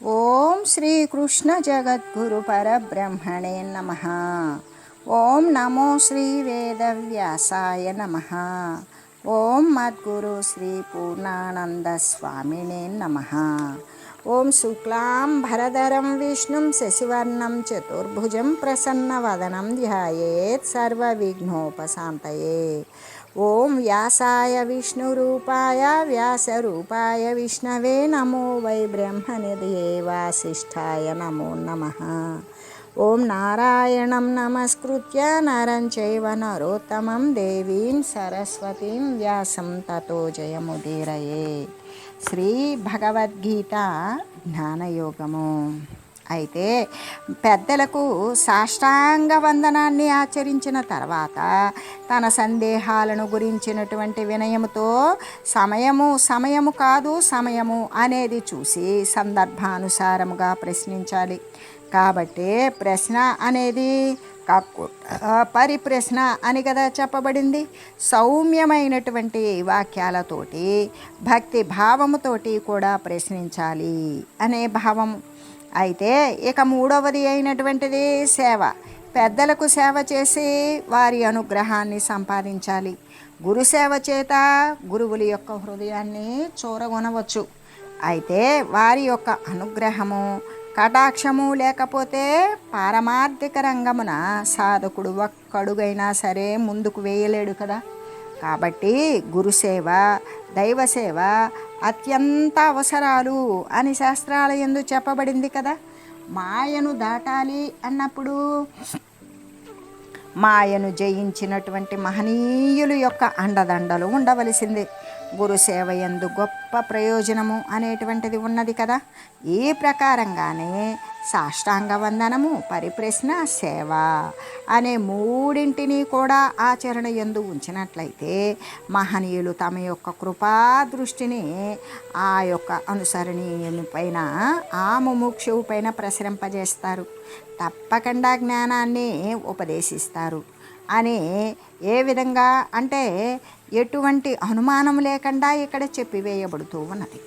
ఓం శ్రీకృష్ణ జగద్గురు పరబ్రహ్మణే నమ ఓం నమో శ్రీ వేదవ్యాసాయ నమ ఓం మద్గురు శ్రీ పూర్ణానంద స్వామినే నమ ఓం శుక్లాం భరధరం విష్ణుం శశివర్ణం చతుర్భుజం ప్రసన్నవదనం ధ్యాయేత్ సర్వవిఘ్నోపశాంతయే ओम व्यासाय विष्णुरूपाय व्यासरूपाय विष्णवे नमो वै ब्रह्मनिधये वासिष्ठाय नमो नमः। ॐ नारायणं नमस्कृत्य नरं चैव नरोत्तमं देवीं सरस्वतीं व्यासं ततो जयमुदीरये। श्रीभगवद्गीता ज्ञानयोगमु। అయితే పెద్దలకు సాష్టాంగ వందనాన్ని ఆచరించిన తర్వాత తన సందేహాలను గురించినటువంటి వినయముతో సమయము సమయము కాదు సమయము అనేది చూసి సందర్భానుసారముగా ప్రశ్నించాలి. కాబట్టి ప్రశ్న అనేది పరిప్రశ్న అని కదా చెప్పబడింది. సౌమ్యమైనటువంటి వాక్యాలతోటి భక్తి భావముతోటి కూడా ప్రశ్నించాలి అనే భావం అయితే ఇక మూడవది అయినటువంటిది సేవ. పెద్దలకు సేవ చేసి వారి అనుగ్రహాన్ని సంపాదించాలి. గురు సేవ చేత గురువుల యొక్క హృదయాన్ని చూరగొనవచ్చు. అయితే వారి యొక్క అనుగ్రహము కటాక్షము లేకపోతే పారమార్థిక రంగమున సాధకుడు ఒక్కడుగైనా సరే ముందుకు వేయలేడు కదా. కాబట్టి గురుసేవ దైవసేవ అత్యంత అవసరాలు అని శాస్త్రాల ఎందు చెప్పబడింది కదా. మాయను దాటాలి అన్నప్పుడు మాయను జయించినటువంటి మహనీయులు యొక్క అండదండలు ఉండవలసిందే. గురుసేవ ఎందు గొప్ప ప్రయోజనము అనేటువంటిది ఉన్నది కదా. ఈ ప్రకారంగానే సాష్టాంగ వందనము పరిప్రశ్న సేవ అనే మూడింటిని కూడా ఆచరణ ఎందు ఉంచినట్లయితే మహనీయులు తమ యొక్క కృపా దృష్టిని ఆ యొక్క అనుసరణీయుని పైన ఆ ముముక్షువు పైన ప్రసరింపజేస్తారు. తప్పకుండా జ్ఞానాన్ని ఉపదేశిస్తారు. అని ఏ విధంగా అంటే ఎటువంటి అనుమానం లేకుండా ఇక్కడ చెప్పివేయబడుతూ ఉన్నది.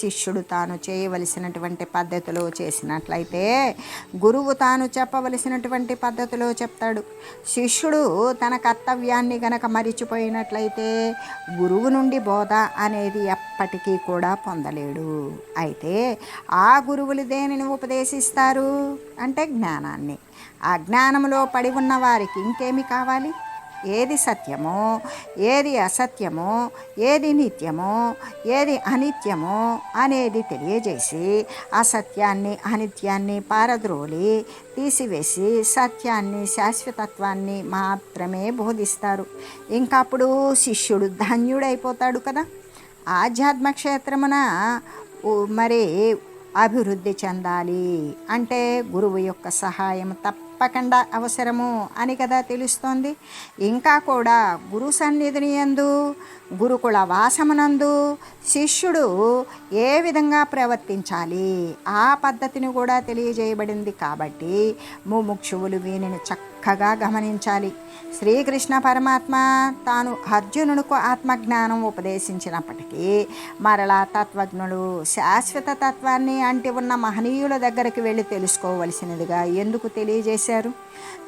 శిష్యుడు తాను చేయవలసినటువంటి పద్ధతిలో చేసినట్లయితే గురువు తాను చెప్పవలసినటువంటి పద్ధతిలో చెప్తాడు. శిష్యుడు తన కర్తవ్యాన్ని గనక మరిచిపోయినట్లయితే గురువు నుండి బోధ అనేది ఎప్పటికీ కూడా పొందలేడు. అయితే ఆ గురువులు దేనిని ఉపదేశిస్తారు? అంటే జ్ఞానాన్ని. ఆ జ్ఞానంలో పడి ఉన్న వారికి ఇంకేమి కావాలి? ఏది సత్యమో ఏది అసత్యమో ఏది నిత్యమో ఏది అనిత్యమో అనేది తెలియజేసి అసత్యాన్ని అనిత్యాన్ని పారద్రోలి తీసివేసి సత్యాన్ని శాశ్వతత్వాన్ని మాత్రమే బోధిస్తారు. ఇంకా అప్పుడు శిష్యుడు ధన్యుడైపోతాడు కదా. ఆధ్యాత్మ క్షేత్రమున మరి అభివృద్ధి చెందాలి అంటే గురువు యొక్క సహాయం తప్పకుండా అవసరము అని కదా తెలుస్తోంది. ఇంకా కూడా గురు సన్నిధిని ఎందు గురుకుల వాసమునందు శిష్యుడు ఏ విధంగా ప్రవర్తించాలి? ఆ పద్ధతిని కూడా తెలియజేయబడింది కాబట్టి ముముక్షువులు వీనిని చక్క చక్కగా గమనించాలి. శ్రీకృష్ణ పరమాత్మ తాను అర్జునుడుకు ఆత్మజ్ఞానం ఉపదేశించినప్పటికీ మరలా తత్వజ్ఞులు శాశ్వత తత్వాన్ని అంటి ఉన్న మహనీయుల దగ్గరికి వెళ్ళి తెలుసుకోవలసినదిగా ఎందుకు తెలియజేశారు?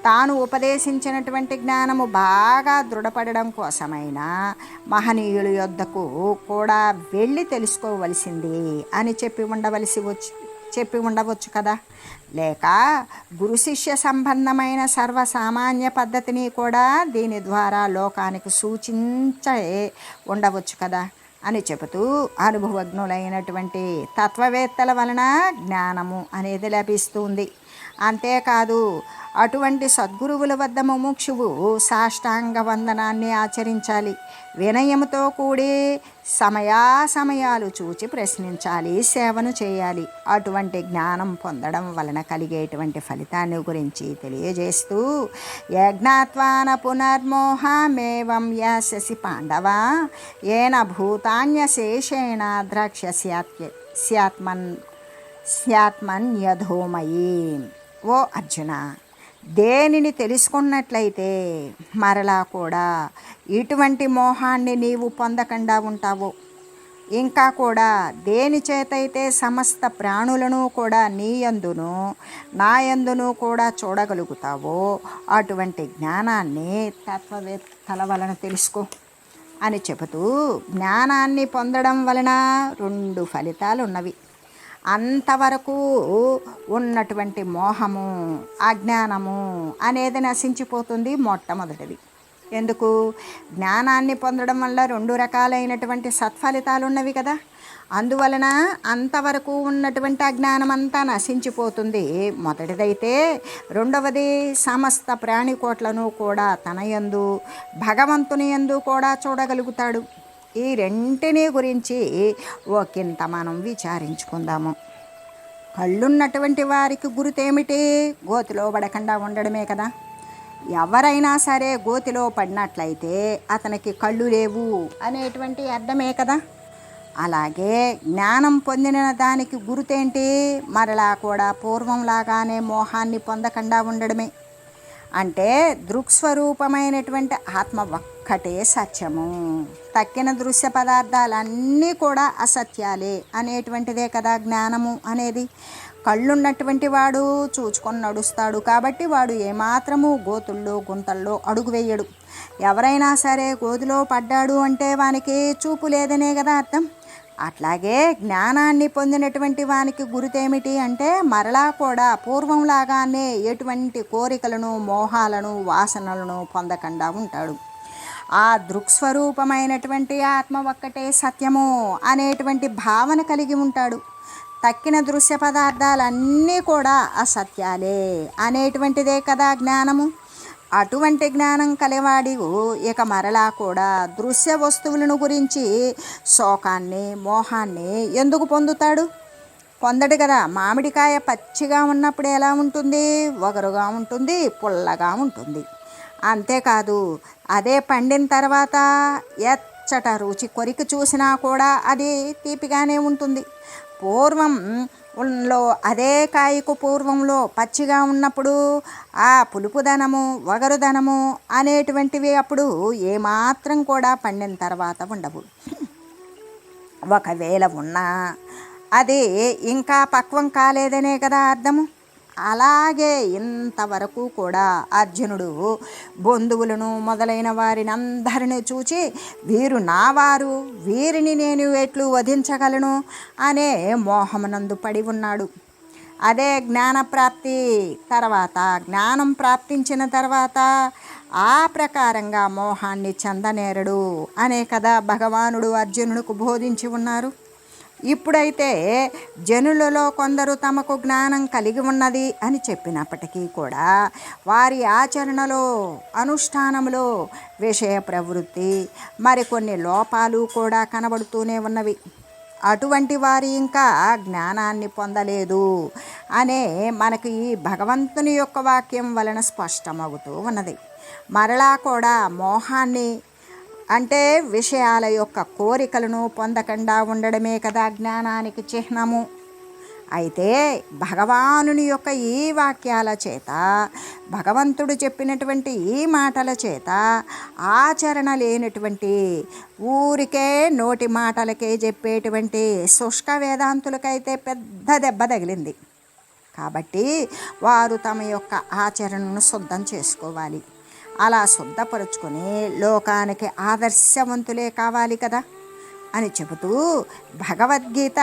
తాను ఉపదేశించినటువంటి జ్ఞానము బాగా దృఢపడడం కోసమైనా మహనీయుల యొద్దకు కూడా వెళ్ళి తెలుసుకోవలసింది అని చెప్పి ఉండవలసి వచ్చి చెప్పి ఉండవచ్చు కదా? లేక గురు శిష్య సంబంధమైన సర్వసామాన్య పద్ధతిని కూడా దీని ద్వారా లోకానికి సూచించే ఉండవచ్చు కదా అని చెబుతూ అనుభవజ్ఞులైనటువంటి తత్వవేత్తల వలన జ్ఞానము అనేది లభిస్తుంది. అంతేకాదు అటువంటి సద్గురువుల వద్ద ముముక్షువు సాష్టాంగ వందనాన్ని ఆచరించాలి. వినయముతో కూడి సమయాసమయాలు చూచి ప్రశ్నించాలి సేవను చేయాలి. అటువంటి జ్ఞానం పొందడం వలన కలిగేటువంటి ఫలితాన్ని గురించి తెలియజేస్తూ యజ్ఞాత్వాన పునర్మోహమేవం యశసి పాండవ ఏన భూతాన్యశేషేణ ద్రక్ష్యస్యాత్య స్యాత్మన్ స్యాత్మన్ యధోమయీ ఓ అర్జున దేనిని తెలుసుకున్నట్లయితే మరలా కూడా ఇటువంటి మోహాన్ని నీవు పొందకుండా ఉంటావు. ఇంకా కూడా దేని చేతైతే సమస్త ప్రాణులను కూడా నీయందును నాయందును కూడా చూడగలుగుతావో అటువంటి జ్ఞానాన్ని తత్వవేత్తల వలన తెలుసుకో అని చెబుతూ జ్ఞానాన్ని పొందడం వలన రెండు ఫలితాలు ఉన్నవి అంతవరకు ఉన్నటువంటి మోహము అజ్ఞానము అనేది నశించిపోతుంది మొట్టమొదటిది. ఎందుకు? జ్ఞానాన్ని పొందడం వల్ల రెండు రకాలైనటువంటి సత్ఫలితాలు ఉన్నవి కదా. అందువలన అంతవరకు ఉన్నటువంటి అజ్ఞానం అంతా నశించిపోతుంది. మొదటిదైతే రెండవది సమస్త ప్రాణికోట్లను కూడా తన యందు భగవంతుని యందు కూడా చూడగలుగుతాడు. ఈ రెంటిని గురించి ఒకంత మనం విచారించుకుందాము. కళ్ళున్నటువంటి వారికి గురుతేమిటి? గోతిలో పడకుండా ఉండడమే కదా. ఎవరైనా సరే గోతిలో పడినట్లయితే అతనికి కళ్ళు లేవు అనేటువంటి అర్థమే కదా. అలాగే జ్ఞానం పొందిన దానికి గురుతేంటి? మరలా కూడా పూర్వంలాగానే మోహాన్ని పొందకుండా ఉండడమే. అంటే దృక్స్వరూపమైనటువంటి ఆత్మ ఒక్కటే సత్యము. తక్కిన దృశ్య పదార్థాలన్నీ కూడా అసత్యాలే అనేటువంటిదే కదా జ్ఞానము అనేది. కళ్ళున్నటువంటి వాడు చూచుకొని నడుస్తాడు కాబట్టి వాడు ఏమాత్రము గోతుల్లో గుంతల్లో అడుగు వేయడు. ఎవరైనా సరే గోతిలో పడ్డాడు అంటే వానికి చూపు లేదనే కదా అర్థం. అట్లాగే జ్ఞానాన్ని పొందినటువంటి వానికి గురితేమిటి అంటే మరలా కూడా పూర్వంలాగానే ఎటువంటి కోరికలను మోహాలను వాసనలను పొందకుండా ఉంటాడు. ఆ దృక్స్వరూపమైనటువంటి ఆత్మ ఒక్కటే సత్యము అనేటువంటి భావన కలిగి ఉంటాడు. తక్కిన దృశ్య పదార్థాలన్నీ కూడా అసత్యాలే అనేటువంటిదే కదా జ్ఞానము. అటువంటి జ్ఞానం కలివాడి ఇక మరలా కూడా దృశ్య వస్తువులను గురించి శోకాన్ని మోహాన్ని ఎందుకు పొందుతాడు? పొందడు కదా. మామిడికాయ పచ్చిగా ఉన్నప్పుడు ఎలా ఉంటుంది? ఒగరుగా ఉంటుంది పుల్లగా ఉంటుంది. అంతేకాదు అదే పండిన తర్వాత ఎచ్చట రుచి కొరికి చూసినా కూడా అది తీపిగానే ఉంటుంది. పూర్వం లో అదే కాయకు పూర్వంలో పచ్చిగా ఉన్నప్పుడు ఆ పులుపుదనము వగరుదనము అనేటువంటివి అప్పుడు ఏమాత్రం కూడా పండిన తర్వాత ఉండవు. ఒకవేళ ఉన్నా అది ఇంకా పక్వం కాలేదనే కదా అర్థము? అలాగే ఇంతవరకు కూడా అర్జునుడు బంధువులను మొదలైన వారిని అందరిని చూచి వీరు నావారు వీరిని నేను ఎట్లు వధించగలను? అనే మోహమునందు పడి ఉన్నాడు. అదే జ్ఞానప్రాప్తి తర్వాత జ్ఞానం ప్రాప్తించిన తర్వాత ఆ ప్రకారంగా మోహాన్ని చెందనేరడు అనే కదా భగవానుడు అర్జునుడికి బోధించి ఉన్నారు. ఇప్పుడైతే జనులలో కొందరు తమకు జ్ఞానం కలిగి ఉన్నది అని చెప్పినప్పటికీ కూడా వారి ఆచరణలో అనుష్ఠానంలో విషయ ప్రవృత్తి మరికొన్ని లోపాలు కూడా కనబడుతూనే ఉన్నవి. అటువంటి వారి ఇంకా జ్ఞానాన్ని పొందలేదు అనే మనకు ఈ భగవంతుని యొక్క వాక్యం వలన స్పష్టమవుతూ ఉన్నది. మరలా కూడా మోహాన్ని అంటే విషయాల యొక్క కోరికలను పొందకుండా ఉండడమే కదా జ్ఞానానికి చిహ్నము. అయితే భగవానుని యొక్క ఈ వాక్యాల చేత భగవంతుడు చెప్పినటువంటి ఈ మాటల చేత ఆచరణ లేనటువంటి ఊరికే నోటి మాటలకే చెప్పేటువంటి శుష్క వేదాంతులకైతే పెద్ద దెబ్బ తగిలింది. కాబట్టి వారు తమ యొక్క ఆచరణను శుద్ధం చేసుకోవాలి. అలా శుద్ధపరుచుకొని లోకానికి ఆదర్శవంతులే కావాలి కదా అని చెబుతూ భగవద్గీత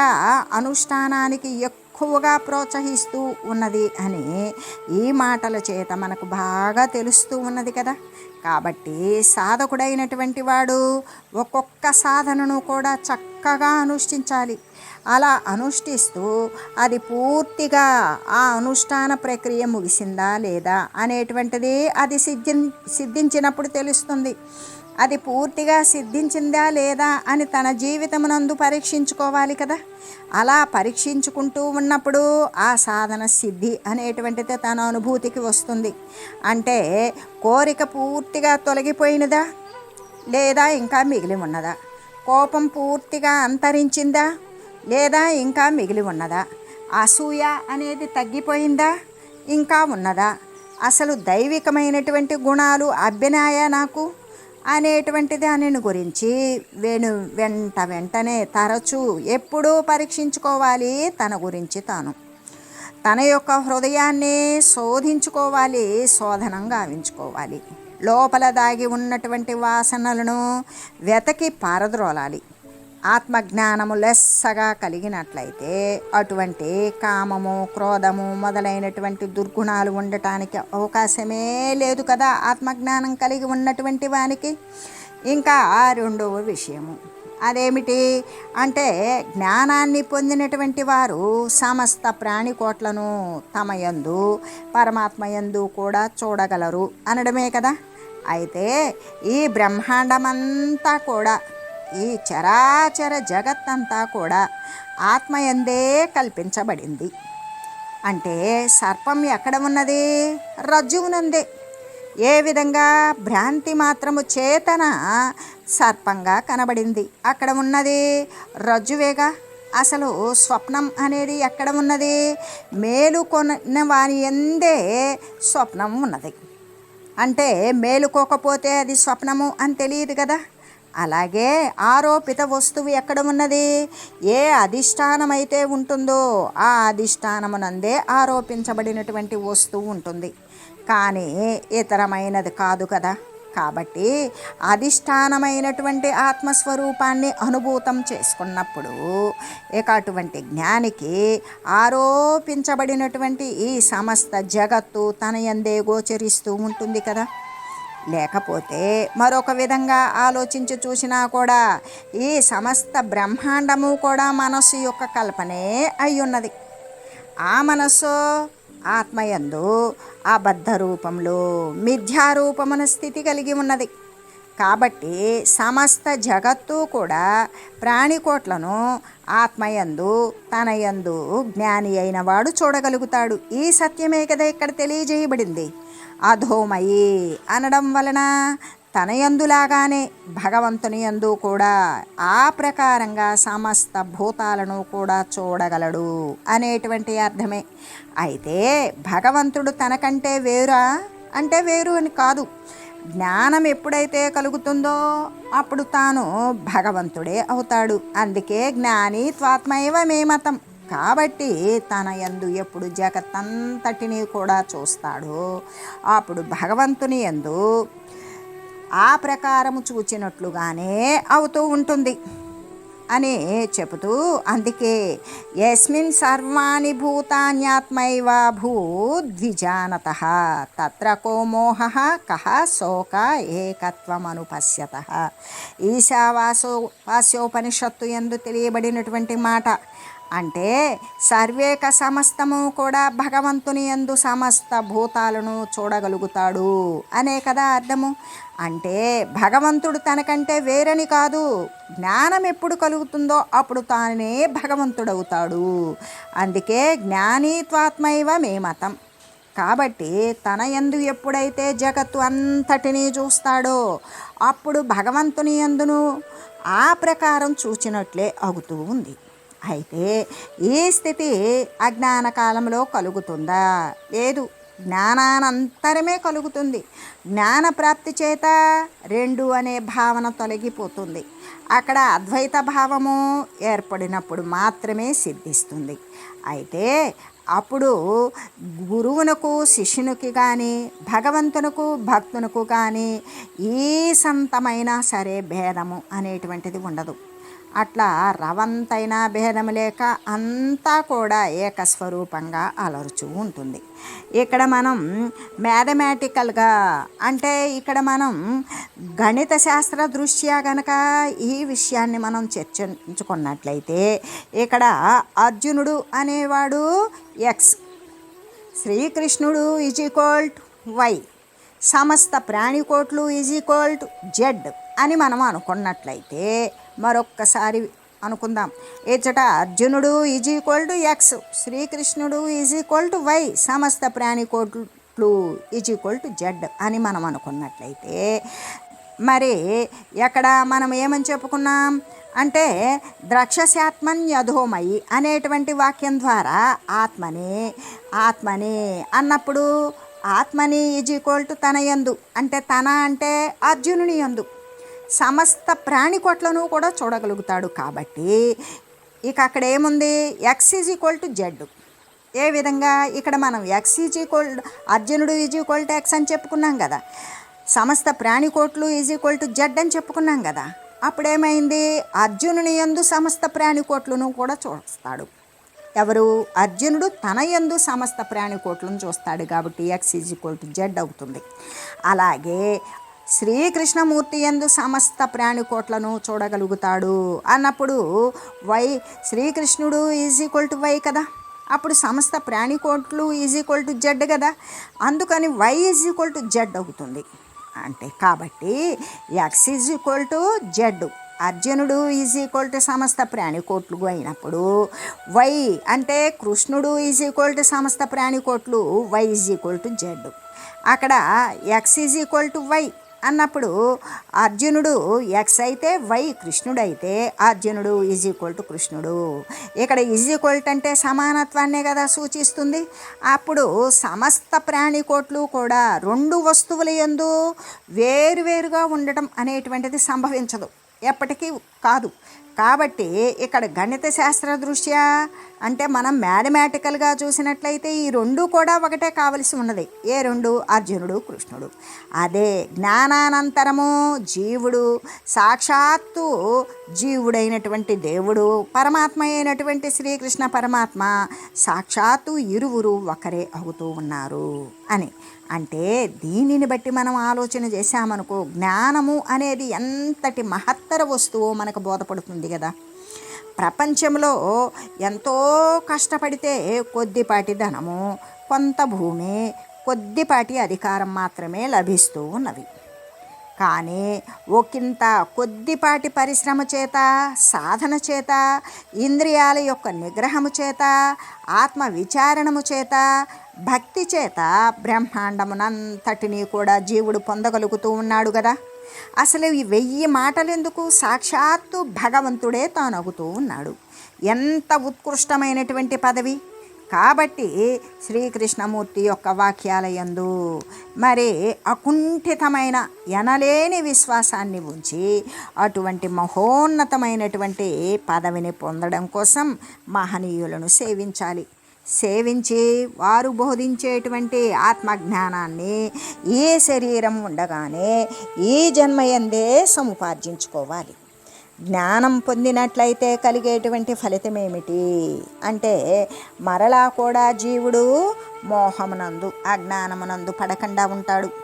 అనుష్ఠానానికి ఎక్కువగా ప్రోత్సహిస్తూ ఉన్నది అని ఈ మాటల చేత మనకు బాగా తెలుస్తూ ఉన్నది కదా. కాబట్టి సాధకుడైనటువంటి వాడు ఒక్కొక్క సాధనను కూడా చక్కగా అనుష్ఠించాలి. అలా అనుష్ఠిస్తూ అది పూర్తిగా ఆ అనుష్ఠాన ప్రక్రియ ముగిసిందా లేదా అనేటువంటిది అది సిద్ధి సిద్ధించినప్పుడు తెలుస్తుంది. అది పూర్తిగా సిద్ధించిందా లేదా అని తన జీవితమునందు పరీక్షించుకోవాలి కదా. అలా పరీక్షించుకుంటూ ఉన్నప్పుడు ఆ సాధన సిద్ధి అనేటువంటిది తన అనుభూతికి వస్తుంది. అంటే కోరిక పూర్తిగా తొలగిపోయినదా లేదా ఇంకా మిగిలి ఉన్నదా? కోపం పూర్తిగా అంతరించిందా? లేదా ఇంకా మిగిలి ఉన్నదా? అసూయ అనేది తగ్గిపోయిందా? ఇంకా ఉన్నదా? అసలు దైవికమైనటువంటి గుణాలు అభ్యనాయా నాకు? అనేటువంటి దానిని గురించి వెను వెంట వెంటనే తరచూ ఎప్పుడూ పరీక్షించుకోవాలి తన గురించి తాను. తన యొక్క హృదయాన్ని శోధించుకోవాలి శోధనం గావించుకోవాలి. లోపల దాగి ఉన్నటువంటి వాసనలను వెతకి పారద్రోలాలి. ఆత్మజ్ఞానము లెస్సగా కలిగినట్లయితే అటువంటి కామము క్రోధము మొదలైనటువంటి దుర్గుణాలు ఉండటానికి అవకాశమే లేదు కదా ఆత్మజ్ఞానం కలిగి ఉన్నటువంటి వానికి. ఇంకా రెండవ విషయము. అదేమిటి అంటే జ్ఞానాన్ని పొందినటువంటి వారు సమస్త ప్రాణికోట్లను తమ యందు పరమాత్మ యందు కూడా చూడగలరు అనడమే కదా. అయితే ఈ బ్రహ్మాండమంతా కూడా ఈ చరాచర జగత్తంతా కూడా ఆత్మయందే కల్పించబడింది. అంటే సర్పం ఎక్కడ ఉన్నది? రజ్జువునందే. ఏ విధంగా? భ్రాంతి మాత్రము చేతన? సర్పంగా కనబడింది. అక్కడ ఉన్నది రజ్జువేగా? అసలు స్వప్నం అనేది ఎక్కడ ఉన్నది? మేలుకొన వాని ఎందే స్వప్నం ఉన్నది. అంటే మేలుకోకపోతే అది స్వప్నము అని తెలియదు కదా? అలాగే ఆరోపిత వస్తువు ఎక్కడ ఉన్నది? ఏ అధిష్టానమైతే ఉంటుందో ఆ అధిష్టానమునందే ఆరోపించబడినటువంటి వస్తువు ఉంటుంది. కానీ ఇతరమైనది కాదు కదా. కాబట్టి అధిష్టానమైనటువంటి ఆత్మస్వరూపాన్ని అనుభూతం చేసుకున్నప్పుడు ఇక అటువంటి జ్ఞానికి ఆరోపించబడినటువంటి ఈ సమస్త జగత్తు తన ఎందే గోచరిస్తూ ఉంటుంది కదా. లేకపోతే మరొక విధంగా ఆలోచించి చూసినా కూడా ఈ సమస్త బ్రహ్మాండము కూడా మనస్సు యొక్క కల్పనే అయి ఉన్నది ఆ మనస్సు ఆత్మయందు అబద్ధ రూపంలో మిథ్యారూపమున స్థితి కలిగి ఉన్నది. కాబట్టి సమస్త జగత్తు కూడా ప్రాణికోట్లను ఆత్మయందు తనయందు జ్ఞాని అయిన వాడు చూడగలుగుతాడు. ఈ సత్యమే కదా ఇక్కడ తెలియజేయబడింది. అధోమయి అనడం వలన తన యందులాగానే భగవంతుని యందు కూడా ఆ ప్రకారంగా సమస్త భూతాలను కూడా చూడగలడు అనేటువంటి అర్థమే. అయితే భగవంతుడు తనకంటే వేరా? అంటే వేరు అని కాదు. జ్ఞానం ఎప్పుడైతే కలుగుతుందో అప్పుడు తాను భగవంతుడే అవుతాడు. అందుకే జ్ఞాని త్వాత్మైవ మే మతం. కాబట్టి తన యందు ఎప్పుడు జగత్తంతటిని కూడా చూస్తాడో. అప్పుడు భగవంతుని యందు ఆ ప్రకారము చూచినట్లుగానే అవుతూ ఉంటుంది అని చెబుతూ అందుకే యస్మిన్ సర్వాణి భూతాన్యాత్మైవ భూద్విజానత తత్ర కో మోహ కహ శోక ఏకత్వమనుపశ్యత. ఈశావాసో వాస్యోపనిషత్తు ఎందు తెలియబడినటువంటి మాట అంటే సర్వేక సమస్తము కూడా భగవంతుని యందు సమస్త భూతాలను చూడగలుగుతాడు. అనే కదా అర్థము? అంటే భగవంతుడు తనకంటే వేరని కాదు. జ్ఞానం ఎప్పుడు కలుగుతుందో అప్పుడు తానే భగవంతుడవుతాడు. అందుకే జ్ఞానీత్వాత్మైవ మే మతం. కాబట్టి తన యందు ఎప్పుడైతే జగత్తు అంతటినీ చూస్తాడో అప్పుడు భగవంతుని యందును ఆ ప్రకారం చూచినట్లే అవుతూ ఉంది. అయితే ఈ స్థితి అజ్ఞాన కాలంలో కలుగుతుందా? లేదు. జ్ఞానానంతరమే కలుగుతుంది. జ్ఞాన ప్రాప్తి చేత రెండు అనే భావన తొలగిపోతుంది. అక్కడ అద్వైత భావము ఏర్పడినప్పుడు మాత్రమే సిద్ధిస్తుంది. అయితే అప్పుడు గురువునకు శిష్యునికి కానీ భగవంతునకు భక్తునకు కానీ ఈ సంతమైనా సరే భేదము అనేటువంటిది ఉండదు. అట్లా రవంతైనా భేదం లేక అంతా కూడా ఏకస్వరూపంగా అలరుచూ ఉంటుంది. ఇక్కడ మనం మ్యాథమెటికల్గా అంటే ఇక్కడ మనం గణిత శాస్త్ర దృష్ట్యా గనక ఈ విషయాన్ని మనం చర్చించుకున్నట్లయితే ఇక్కడ అర్జునుడు అనేవాడు ఎక్స్ శ్రీకృష్ణుడు ఈజ్ ఈక్వల్ టు వై సమస్త ప్రాణికోట్లు ఈజ్ ఈక్వల్ టు జెడ్ అని మనం అనుకున్నట్లయితే మరొక్కసారి అనుకుందాం. ఇచ్చట అర్జునుడు ఈజ్ ఈక్వల్ టు ఎక్స్ శ్రీకృష్ణుడు ఈజ్ ఈక్వల్ టు వై సమస్త ప్రాణికోట్లు ఈజ్ ఈక్వల్ టు జెడ్ అని మనం అనుకున్నట్లయితే మరి ఎక్కడ మనం ఏమని చెప్పుకున్నాం? అంటే ద్రక్షశాత్మన్ యధోమయి అనేటువంటి వాక్యం ద్వారా ఆత్మని ఆత్మని అన్నప్పుడు ఆత్మని ఈజ్ ఈక్వల్ టు తన యందు అంటే తన అంటే అర్జునుని యందు. సమస్త ప్రాణికోట్లను కూడా చూడగలుగుతాడు కాబట్టి ఇక అక్కడ ఏముంది? X is equal to Z ఏ విధంగా? ఇక్కడ మనం ఎక్స్ ఈజ్ ఈక్వల్ అర్జునుడు ఈజ్ ఈక్వల్ టు ఎక్స్ అని చెప్పుకున్నాం కదా. సమస్త ప్రాణికోట్లు ఈజ్ ఈక్వల్ టు జెడ్ అని చెప్పుకున్నాం కదా. అప్పుడేమైంది? అర్జునుని యందు సమస్త ప్రాణికోట్లను కూడా చూస్తాడు. ఎవరు? అర్జునుడు తన యందు సమస్త ప్రాణికోట్లను చూస్తాడు కాబట్టి X is equal to Z అవుతుంది. అలాగే శ్రీకృష్ణమూర్తి యందు సమస్త ప్రాణికోట్లను చూడగలుగుతాడు. అన్నప్పుడు వై శ్రీకృష్ణుడు ఈజ్ ఈక్వల్ టు వై కదా? అప్పుడు సమస్త ప్రాణికోట్లు ఈజ్ ఈక్వల్ టు జెడ్ కదా? అందుకని Y is equal to Z అవుతుంది. అంటే కాబట్టి X is equal to Z. అర్జునుడు ఈజ్ ఈక్వల్ టు సమస్త ప్రాణికోట్లు అయినప్పుడు వై అంటే కృష్ణుడు ఈజ్ ఈక్వల్ టు సమస్త ప్రాణికోట్లు Y is equal to Z. అక్కడ X is equal to Y. అన్నప్పుడు అర్జునుడు ఎక్స్ అయితే వై కృష్ణుడు అయితే అర్జునుడు ఈజ్ ఈక్వల్ టు కృష్ణుడు. ఇక్కడ ఈజ్ ఈక్వల్ అంటే సమానత్వాన్నే కదా సూచిస్తుంది. అప్పుడు సమస్త ప్రాణికోట్లు కూడా రెండు వస్తువుల ఎందు వేరువేరుగా ఉండటం అనేటువంటిది సంభవించదు. ఎప్పటికీ కాదు. కాబట్టి ఇక్కడ గణిత శాస్త్ర దృష్ట్యా అంటే మనం మ్యాథమెటికల్గా చూసినట్లయితే ఈ రెండు కూడా ఒకటే కావలసి ఉన్నది. ఏ రెండు? అర్జునుడు కృష్ణుడు. అదే జ్ఞానానంతరము జీవుడు సాక్షాత్తు జీవుడైనటువంటి దేవుడు పరమాత్మ అయినటువంటి శ్రీకృష్ణ పరమాత్మ సాక్షాత్తు ఇరువురు ఒకరే అవుతూ ఉన్నారు అని. అంటే దీనిని బట్టి మనం ఆలోచన చేశామనుకో జ్ఞానము అనేది ఎంతటి మహత్తర వస్తువో మనకు బోధపడుతుంది కదా. ప్రపంచంలో ఎంతో కష్టపడితే కొద్దిపాటి ధనము కొంత భూమి కొద్దిపాటి అధికారం మాత్రమే లభిస్తూ ఉన్నవి. కానీ ఒకంత కొద్దిపాటి పరిశ్రమ చేత సాధన చేత ఇంద్రియాల యొక్క నిగ్రహము చేత ఆత్మ విచారణము చేత భక్తి చేత బ్రహ్మాండమునంతటినీ కూడా జీవుడు పొందగలుగుతూ ఉన్నాడు కదా అసలు ఈ వెయ్యి మాటలెందుకు? సాక్షాత్తు భగవంతుడే తానగుతూ ఉన్నాడు. ఎంత ఉత్కృష్టమైనటువంటి పదవి! కాబట్టి శ్రీకృష్ణమూర్తి యొక్క వాక్యాలయందు మరి అకుంఠితమైన ఎనలేని విశ్వాసాన్ని ఉంచి అటువంటి మహోన్నతమైనటువంటి పదవిని పొందడం కోసం మహనీయులను సేవించాలి. సేవించి వారు బోధించేటువంటి ఆత్మజ్ఞానాన్ని ఏ శరీరం ఉండగానే ఈ జన్మయందే సముపార్జించుకోవాలి. జ్ఞానం పొందినట్లయితే కలిగేటువంటి ఫలితం ఏమిటి అంటే మరలా కూడా జీవుడు మోహమునందు అజ్ఞానమునందు పడకుండా ఉంటాడు.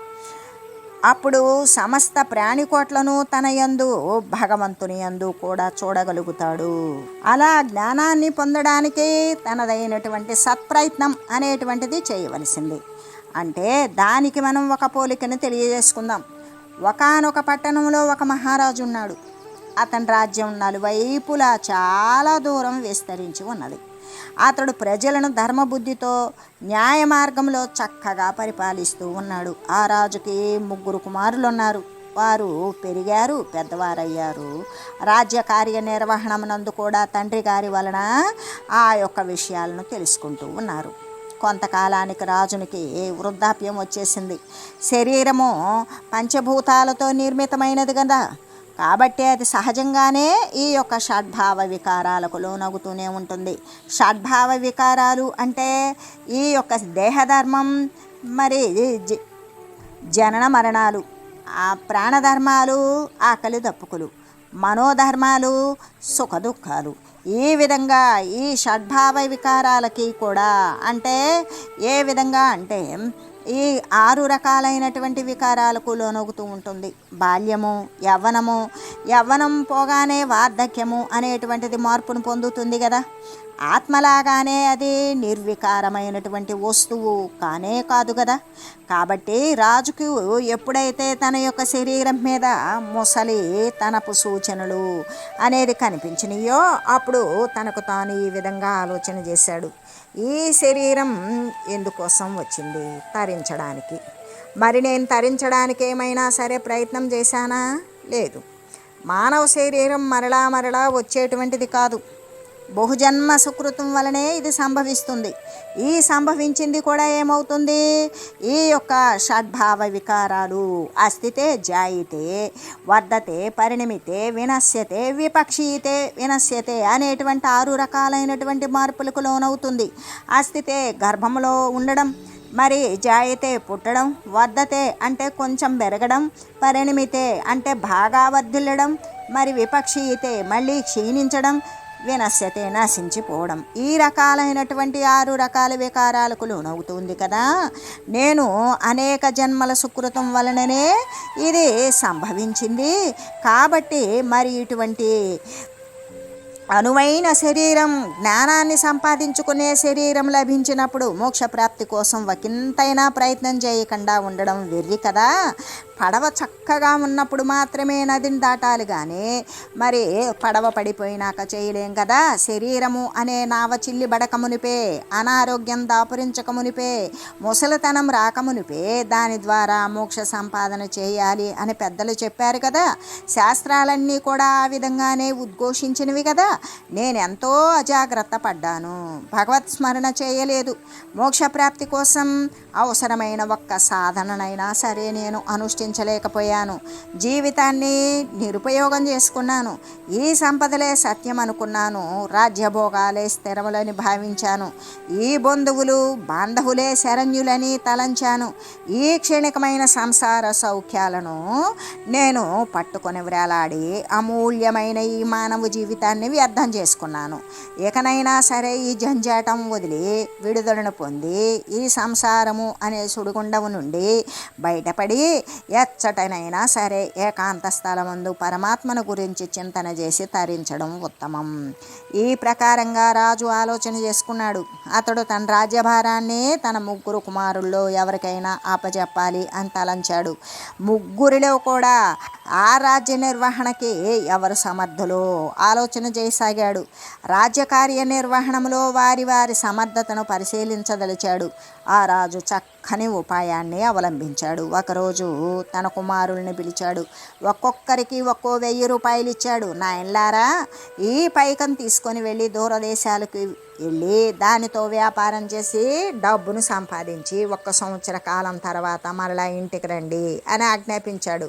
అప్పుడు సమస్త ప్రాణికోట్లను తన యందు భగవంతుని యందు కూడా చూడగలుగుతాడు. అలా జ్ఞానాన్ని పొందడానికి తనదైనటువంటి సత్ప్రయత్నం అనేటువంటిది చేయవలసింది. అంటే దానికి మనం ఒక పోలికను తెలియజేసుకుందాం. ఒకానొక పట్టణంలో ఒక మహారాజు ఉన్నాడు అతని రాజ్యం నలువైపులా చాలా దూరం విస్తరించి ఉన్నది. అతడు ప్రజలను ధర్మబుద్ధితో న్యాయ మార్గంలో చక్కగా పరిపాలిస్తూ ఉన్నాడు. ఆ రాజుకి ముగ్గురు కుమారులు ఉన్నారు వారు పెరిగారు పెద్దవారయ్యారు. రాజ్య కార్యనిర్వహణమునందు కూడా తండ్రి గారి వలన ఆ యొక్క విషయాలను తెలుసుకుంటూ ఉన్నారు. కొంతకాలానికి రాజునికి వృద్ధాప్యం వచ్చేసింది. శరీరము పంచభూతాలతో నిర్మితమైనది కదా కాబట్టి అది సహజంగానే ఈ యొక్క షడ్భావ వికారాలకు లోనగుతూనే ఉంటుంది. షడ్భావ వికారాలు అంటే ఈ యొక్క దేహధర్మం మరి జ- జనన మరణాలు ఆ ప్రాణధర్మాలు ఆకలి దప్పుకులు మనోధర్మాలు సుఖ దుఃఖాలు ఈ విధంగా ఈ షడ్భావ వికారాలకి కూడా అంటే ఏ విధంగా అంటే ఈ ఆరు రకాలైనటువంటి వికారాలకు లోనవుతూ ఉంటుంది. బాల్యము యవ్వనము యవ్వనం పోగానే వార్ధక్యము అనేటువంటిది మార్పును పొందుతుంది కదా. ఆత్మలాగానే అది నిర్వికారమైనటువంటి వస్తువు కానే కాదు కదా. కాబట్టి రాజుకు ఎప్పుడైతే తన యొక్క శరీరం మీద ముసలి తనపు సూచనలు అనేది కనిపించినాయో అప్పుడు తనకు తాను ఈ విధంగా ఆలోచన చేశాడు. ఈ శరీరం ఎందుకోసం వచ్చింది తరించడానికి? మరి నేను తరించడానికి ఏమైనా సరే ప్రయత్నం చేశానా? లేదు. మానవ శరీరం మరలా మరలా వచ్చేటువంటిది కాదు. బహుజన్మ సుకృతం వలనే ఇది సంభవిస్తుంది. ఈ సంభవించింది కూడా ఏమవుతుంది? ఈ యొక్క షడ్భావ వికారాలు. అస్థితే జాయితే వర్ధతే పరిణమితే వినశ్యతే విపక్షీతే వినశ్యతే అనేటువంటి ఆరు రకాలైనటువంటి మార్పులకు లోనవుతుంది. అస్థితే గర్భంలో ఉండడం మరి జాయితే పుట్టడం వర్ధతే అంటే కొంచెం పెరగడం పరిణమితే అంటే బాగా వర్ధిల్లడం మరి విపక్షీయితే మళ్ళీ క్షీణించడం వినశ్యతే నశించిపోవడం. ఈ రకాలైనటువంటి ఆరు రకాల వికారాలకు లోనవుతుంది కదా. నేను అనేక జన్మల సుకృతం వలననే ఇది సంభవించింది. కాబట్టి మరి ఇటువంటి అనువైన శరీరం జ్ఞానాన్ని సంపాదించుకునే శరీరం లభించినప్పుడు మోక్ష ప్రాప్తి కోసం ఒకంతైనా ప్రయత్నం చేయకుండా ఉండడం వెర్రి కదా. పడవ చక్కగా ఉన్నప్పుడు మాత్రమే నదిని దాటాలి కానీ మరి పడవ పడిపోయినాక చేయలేం కదా? శరీరము అనే నావ చిల్లి బడకమునిపే అనారోగ్యం దాపురించకమునిపే ముసలితనం రాకమునిపే దాని ద్వారా మోక్ష సంపాదన చేయాలి అని పెద్దలు చెప్పారు కదా? శాస్త్రాలన్నీ కూడా ఆ విధంగానే ఉద్ఘోషించినవి కదా? నేను ఎంతో అజాగ్రత్త పడ్డాను. భగవత్ స్మరణ చేయలేదు. మోక్షప్రాప్తి కోసం అవసరమైన ఒక్క సాధననైనా సరే నేను అనుష్ఠించలేకపోయాను జీవితాన్ని నిరుపయోగం చేసుకున్నాను. ఈ సంపదలే సత్యం అనుకున్నాను రాజ్యభోగాలే స్థిరములని భావించాను. ఈ బంధువులు బాంధవులే శరణ్యులని తలంచాను. ఈ క్షణికమైన సంసార సౌఖ్యాలను నేను పట్టుకొని వ్రేలాడి అమూల్యమైన ఈ మానవ జీవితాన్ని వ్యర్థం చేసుకున్నాను. ఇకనైనా సరే ఈ జంజాటం వదిలి విడుదలను పొంది ఈ సంసారము అనే సుడిగుండము నుండి బయటపడి ఎచ్చటనైనా సరే ఏకాంత స్థలమందు పరమాత్మను గురించి చింతన చేసి తరించడం ఉత్తమం. ఈ ప్రకారంగా రాజు ఆలోచన చేసుకున్నాడు. అతడు తన రాజ్యభారాన్ని తన ముగ్గురు కుమారుల్లో ఎవరికైనా అప్పచెప్పాలి అని తలంచాడు. ముగ్గురిలో కూడా ఆ రాజ్య నిర్వహణకి ఎవరు సమర్థులో? ఆలోచన చేయసాగాడు. రాజ్యకార్య నిర్వహణలో వారి వారి సమర్థతను పరిశీలించదలిచాడు. ఆ రాజు చక్కని ఉపాయాన్ని అవలంబించాడు. ఒకరోజు తన కుమారుల్ని పిలిచాడు. ఒక్కొక్కరికి ఒక్కో వెయ్యి రూపాయలు ఇచ్చాడు నాయనలారా ఈ పైకం తీసుకొని వెళ్ళి దూరదేశాలకు వెళ్ళి దానితో వ్యాపారం చేసి డబ్బును సంపాదించి ఒక్క సంవత్సర కాలం తర్వాత మరలా ఇంటికి రండి అని ఆజ్ఞాపించాడు.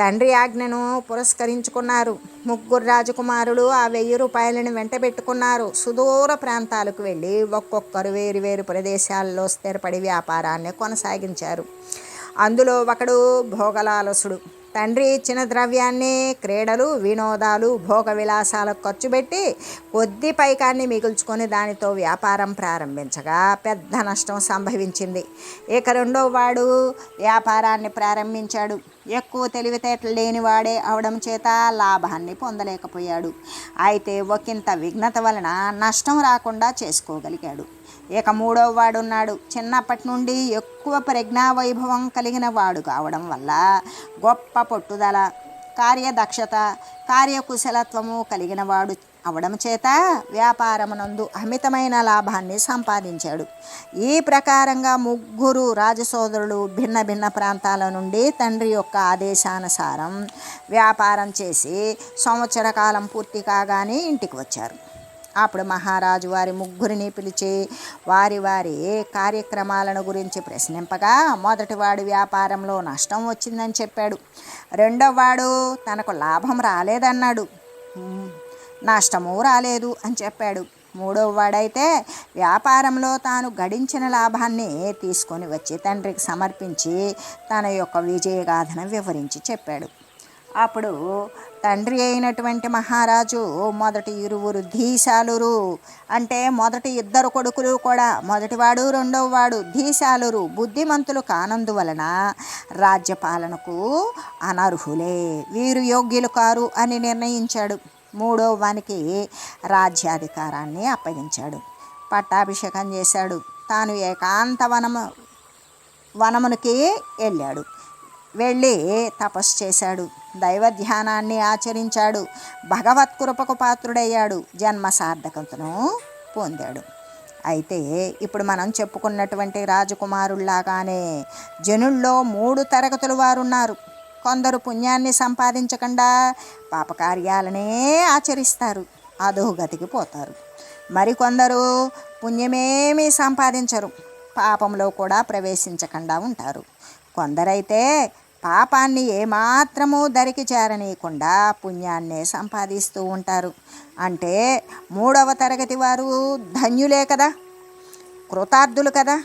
తండ్రి ఆజ్ఞను పురస్కరించుకున్నారు. ముగ్గురు రాజకుమారులు ఆ వెయ్యి రూపాయలను వెంటబెట్టుకున్నారు. సుదూర ప్రాంతాలకు వెళ్ళి ఒక్కొక్కరు వేరు వేరు ప్రదేశాల్లో స్థిరపడి వ్యాపారాన్ని కొనసాగించారు. అందులో ఒకడు భోగలాలసుడు. తండ్రి ఇచ్చిన ద్రవ్యాన్ని క్రీడలు వినోదాలు భోగ విలాసాలకు ఖర్చు పెట్టి కొద్ది పైకాన్ని మిగుల్చుకొని దానితో వ్యాపారం ప్రారంభించగా పెద్ద నష్టం సంభవించింది. ఇక రెండో వాడు వ్యాపారాన్ని ప్రారంభించాడు. ఎక్కువ తెలివితేటలు లేనివాడే అవడం చేత లాభాన్ని పొందలేకపోయాడు. అయితే ఒకంత విఘ్నత వలన నష్టం రాకుండా చేసుకోగలిగాడు. ఇక మూడవ వాడున్నాడు. చిన్నప్పటి నుండి ఎక్కువ ప్రజ్ఞావైభవం కలిగిన వాడు కావడం వల్ల గొప్ప పట్టుదల కార్యదక్షత కార్యకుశలత్వము కలిగిన వాడు అవడం చేత వ్యాపారమునందు అమితమైన లాభాన్ని సంపాదించాడు. ఈ ప్రకారంగా ముగ్గురు రాజసోదరులు భిన్న భిన్న ప్రాంతాల నుండి తండ్రి యొక్క ఆదేశానుసారం వ్యాపారం చేసి సంవత్సర కాలం పూర్తి కాగానే ఇంటికి వచ్చారు. అప్పుడు మహారాజు వారి ముగ్గురిని పిలిచి వారి వారి కార్యక్రమాలను గురించి ప్రశ్నింపగా మొదటివాడు వ్యాపారంలో నష్టం వచ్చిందని చెప్పాడు. రెండోవాడు తనకు లాభం రాలేదన్నాడు. నష్టము రాలేదు అని చెప్పాడు. మూడవ వాడైతే వ్యాపారంలో తాను గడించిన లాభాన్ని తీసుకొని వచ్చి తండ్రికి సమర్పించి తన యొక్క విజయగాథను వివరించి చెప్పాడు. అప్పుడు తండ్రి అయినటువంటి మహారాజు మొదటి ఇరువురు ధీశాలురు. అంటే మొదటి ఇద్దరు కొడుకులు కూడా మొదటివాడు రెండవ వాడు ధీశాలురు. బుద్ధిమంతులు కానందువలన రాజ్యపాలనకు అనర్హులే. వీరు యోగ్యులు కారు అని నిర్ణయించాడు. మూడో వానికి రాజ్యాధికారాన్ని అప్పగించాడు. పట్టాభిషేకం చేశాడు. తాను ఏకాంత వనము వనమునికి వెళ్ళాడు. వెళ్ళి తపస్సు చేశాడు. దైవ ధ్యానాన్ని ఆచరించాడు. భగవత్ కృపకు పాత్రుడయ్యాడు. జన్మ సార్థకతను పొందాడు. అయితే ఇప్పుడు మనం చెప్పుకున్నటువంటి రాజకుమారుల్లాగానే జనుల్లో మూడు తరగతుల వారు ఉన్నారు కొందరు పుణ్యాన్ని సంపాదించకుండా పాపకార్యాలనే ఆచరిస్తారు. అధోగతికి పోతారు. మరికొందరు పుణ్యమేమీ సంపాదించరు. పాపంలో కూడా ప్రవేశించకుండా ఉంటారు. కొందరైతే పాపాన్ని ఏమాత్రమూ దరికి చేరనీయకుండా పుణ్యాన్నే సంపాదిస్తూ ఉంటారు. అంటే మూడవ తరగతి వారు ధన్యులే కదా కృతార్థులు కదా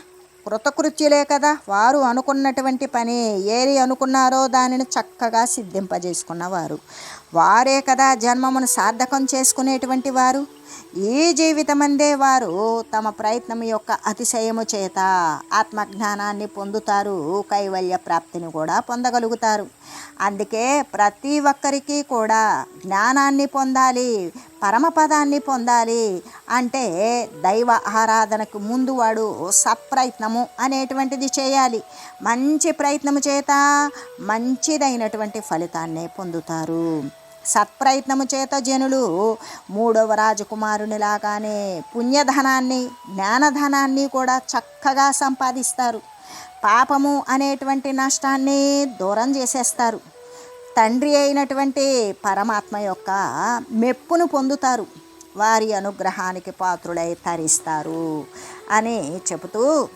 కృతకృత్యులే కదా. వారు అనుకున్నటువంటి పని ఏది అనుకున్నారో దానిని చక్కగా సిద్ధింపజేసుకున్నవారు. వారే కదా జన్మమును సార్థకం చేసుకునేటువంటి వారు. ఈ జీవితమందే వారు తమ ప్రయత్నం యొక్క అతిశయము చేత ఆత్మజ్ఞానాన్ని పొందుతారు కైవల్య ప్రాప్తిని కూడా పొందగలుగుతారు. అందుకే ప్రతి ఒక్కరికి కూడా జ్ఞానాన్ని పొందాలి పరమపదాన్ని పొందాలి అంటే దైవ ఆరాధనకు ముందు వాడు సప్రయత్నము అనేటువంటిది చేయాలి. మంచి ప్రయత్నము చేత మంచిదైనటువంటి ఫలితాన్నే పొందుతారు. సత్ప్రయత్నము చేత జనులు మూడవ రాజకుమారునిలాగానే పుణ్యధనాన్ని జ్ఞానధనాన్ని కూడా చక్కగా సంపాదిస్తారు. పాపము అనేటువంటి నష్టాన్ని దూరం చేసేస్తారు. తండ్రి అయినటువంటి పరమాత్మ యొక్క మెప్పును పొందుతారు. వారి అనుగ్రహానికి పాత్రులై తరిస్తారు అని చెబుతూ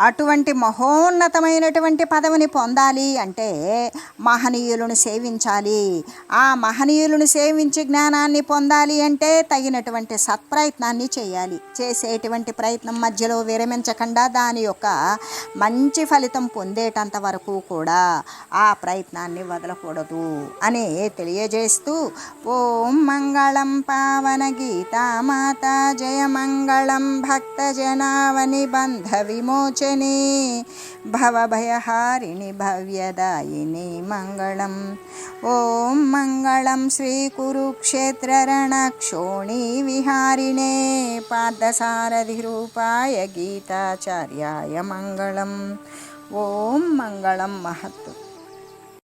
అటువంటి మహోన్నతమైనటువంటి పదవిని పొందాలి అంటే మహనీయులను సేవించాలి. ఆ మహనీయులను సేవించి జ్ఞానాన్ని పొందాలి అంటే తగినటువంటి సత్ప్రయత్నాన్ని చేయాలి. చేసేటువంటి ప్రయత్నం మధ్యలో విరమించకుండా దాని యొక్క మంచి ఫలితం పొందేటంత వరకు కూడా ఆ ప్రయత్నాన్ని వదలకూడదు అని తెలియజేస్తూ ఓం మంగళం పావన గీతామాత జయ మంగళం భక్తజనావని బంధ విమోచ భవభయహారిణి భవ్యదాయిని మంగళం ఓం మంగళం శ్రీకురుక్షేత్రరణక్షోణీ విహారిణే పార్థసారథిరూపాయ గీతాచార్యాయ మంగళం ఓం మంగళం మహత్తు